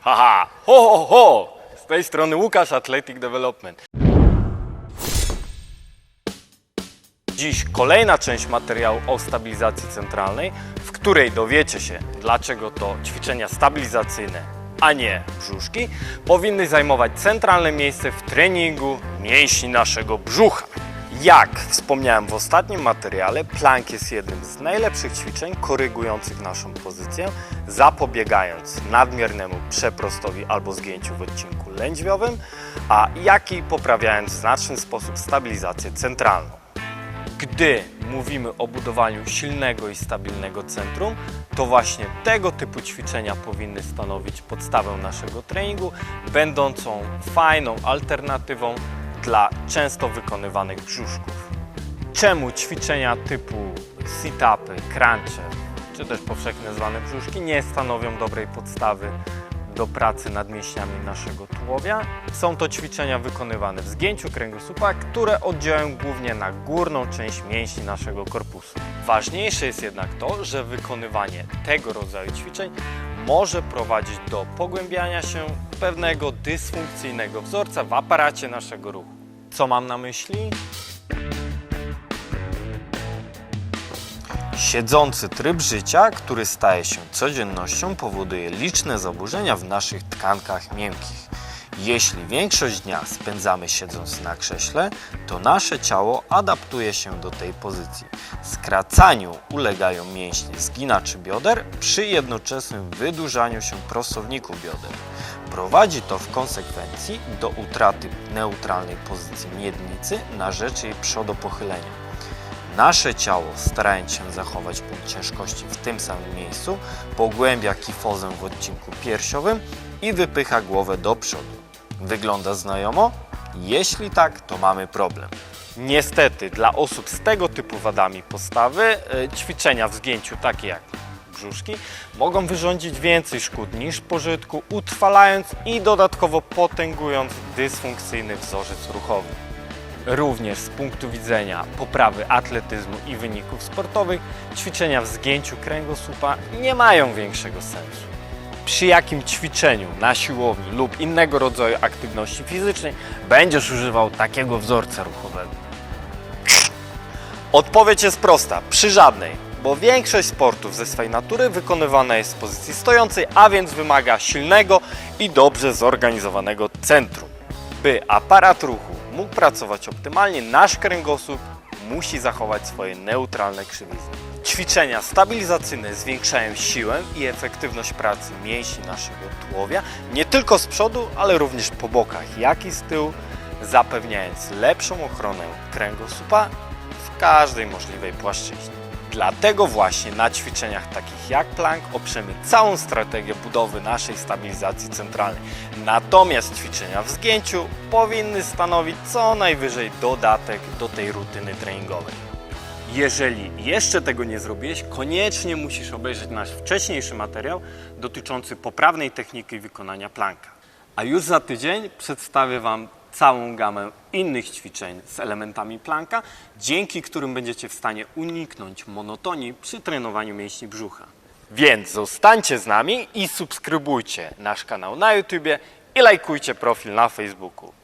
Haha, ho, ho, ho! Z tej strony Łukasz, Athletic Development. Dziś kolejna część materiału o stabilizacji centralnej, w której dowiecie się, dlaczego to ćwiczenia stabilizacyjne, a nie brzuszki, powinny zajmować centralne miejsce w treningu mięśni naszego brzucha. Jak wspomniałem w ostatnim materiale, plank jest jednym z najlepszych ćwiczeń korygujących naszą pozycję, zapobiegając nadmiernemu przeprostowi albo zgięciu w odcinku lędźwiowym, a jak i poprawiając w znaczny sposób stabilizację centralną. Gdy mówimy o budowaniu silnego i stabilnego centrum, to właśnie tego typu ćwiczenia powinny stanowić podstawę naszego treningu, będącą fajną alternatywą dla często wykonywanych brzuszków. Czemu ćwiczenia typu sit-upy, crunche, czy też powszechnie zwane brzuszki nie stanowią dobrej podstawy do pracy nad mięśniami naszego tułowia? Są to ćwiczenia wykonywane w zgięciu kręgosłupa, które oddziałują głównie na górną część mięśni naszego korpusu. Ważniejsze jest jednak to, że wykonywanie tego rodzaju ćwiczeń może prowadzić do pogłębiania się pewnego dysfunkcyjnego wzorca w aparacie naszego ruchu. Co mam na myśli? Siedzący tryb życia, który staje się codziennością, powoduje liczne zaburzenia w naszych tkankach miękkich. Jeśli większość dnia spędzamy siedząc na krześle, to nasze ciało adaptuje się do tej pozycji. Skracaniu ulegają mięśnie zginaczy bioder przy jednoczesnym wydłużaniu się prostowników bioder. Prowadzi to w konsekwencji do utraty neutralnej pozycji miednicy na rzecz jej przodopochylenia. Nasze ciało, starając się zachować punkt ciężkości w tym samym miejscu, pogłębia kifozę w odcinku piersiowym i wypycha głowę do przodu. Wygląda znajomo? Jeśli tak, to mamy problem. Niestety, dla osób z tego typu wadami postawy, e, ćwiczenia w zgięciu, takie jak brzuszki, mogą wyrządzić więcej szkód niż pożytku, utrwalając i dodatkowo potęgując dysfunkcyjny wzorzec ruchowy. Również z punktu widzenia poprawy atletyzmu i wyników sportowych, ćwiczenia w zgięciu kręgosłupa nie mają większego sensu. Przy jakim ćwiczeniu na siłowni lub innego rodzaju aktywności fizycznej będziesz używał takiego wzorca ruchowego? Odpowiedź jest prosta, przy żadnej, bo większość sportów ze swej natury wykonywana jest z pozycji stojącej, a więc wymaga silnego i dobrze zorganizowanego centrum. By aparat ruchu mógł pracować optymalnie, nasz kręgosłup musi zachować swoje neutralne krzywizny. Ćwiczenia stabilizacyjne zwiększają siłę i efektywność pracy mięśni naszego tułowia, nie tylko z przodu, ale również po bokach, jak i z tyłu, zapewniając lepszą ochronę kręgosłupa w każdej możliwej płaszczyźnie. Dlatego właśnie na ćwiczeniach takich jak plank oprzemy całą strategię budowy naszej stabilizacji centralnej. Natomiast ćwiczenia w zgięciu powinny stanowić co najwyżej dodatek do tej rutyny treningowej. Jeżeli jeszcze tego nie zrobiłeś, koniecznie musisz obejrzeć nasz wcześniejszy materiał dotyczący poprawnej techniki wykonania planka. A już za tydzień przedstawię Wam całą gamę innych ćwiczeń z elementami planka, dzięki którym będziecie w stanie uniknąć monotonii przy trenowaniu mięśni brzucha. Więc zostańcie z nami i subskrybujcie nasz kanał na YouTubie i lajkujcie profil na Facebooku.